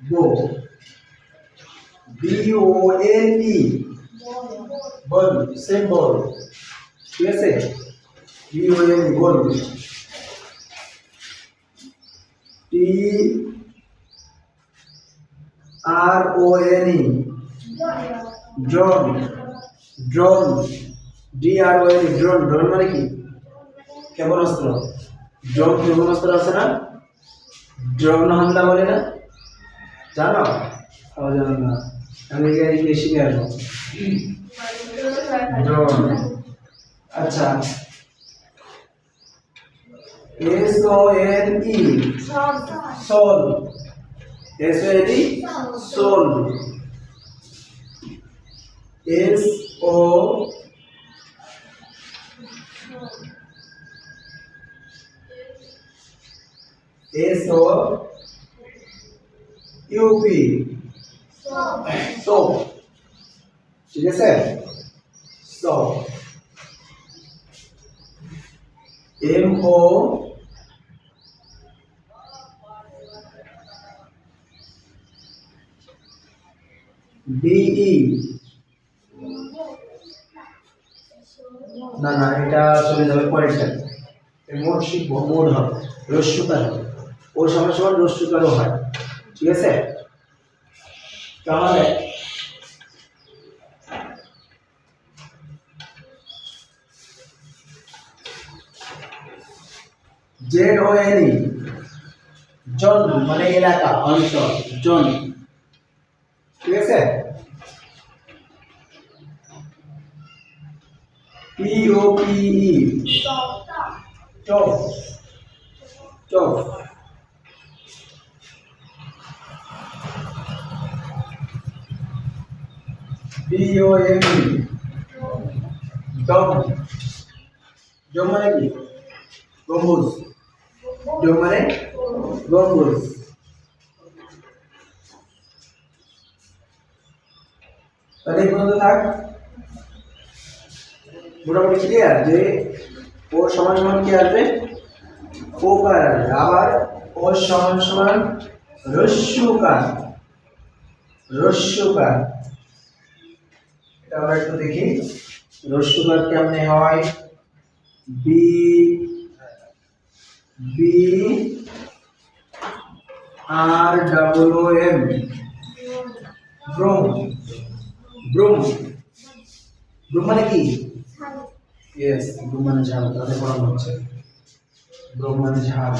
Go B O N E বল same বল ঠিক আছে বি ও এন ই বল T R O N E drone drone D R O N drone drone মানে কি? ক্ষেপণাস্ত্র। Drone ক্ষেপণাস্ত্র আছে না? ড্রোন হামলা বলে না? জানো? তাও জানো না। আমেরিকায় গিয়ে শিখে আসব। আচ্ছা। S O N E. Sole. S O N E? Sole. S O S O UP ঠিক আছে সোপ এম ও ডিই না না, এটা চলে যাবে পরেরটা মোট শিখব, মোট হবে। রস্যুকার হবে ও সমান সমান রস্যুকারও হয়। ঠিক আছে? তাহলে জেড ও এন জন মানে এলাকা অঞ্চল জন। ঠিক আছে? P O P E. D O M E dome dome মানে কি? গম্বুজ ডম মানে গম্বুজ তাহলে পর্যন্ত থাক। মোটামুটি ক্লিয়ার যে ও সমান সমান কি আসবে? ওকার আবার ও সমান সমান রস্যুকার রস্যুকার এটা আমরা একটু দেখি। রস্যুকার কেমনে হয়? B B R double O M broom broom broom মানে কি? ইয়েস ব্রোম মানে ঝাল। তাদের পড়ানো হচ্ছে। ব্রোম মানে ঝাল।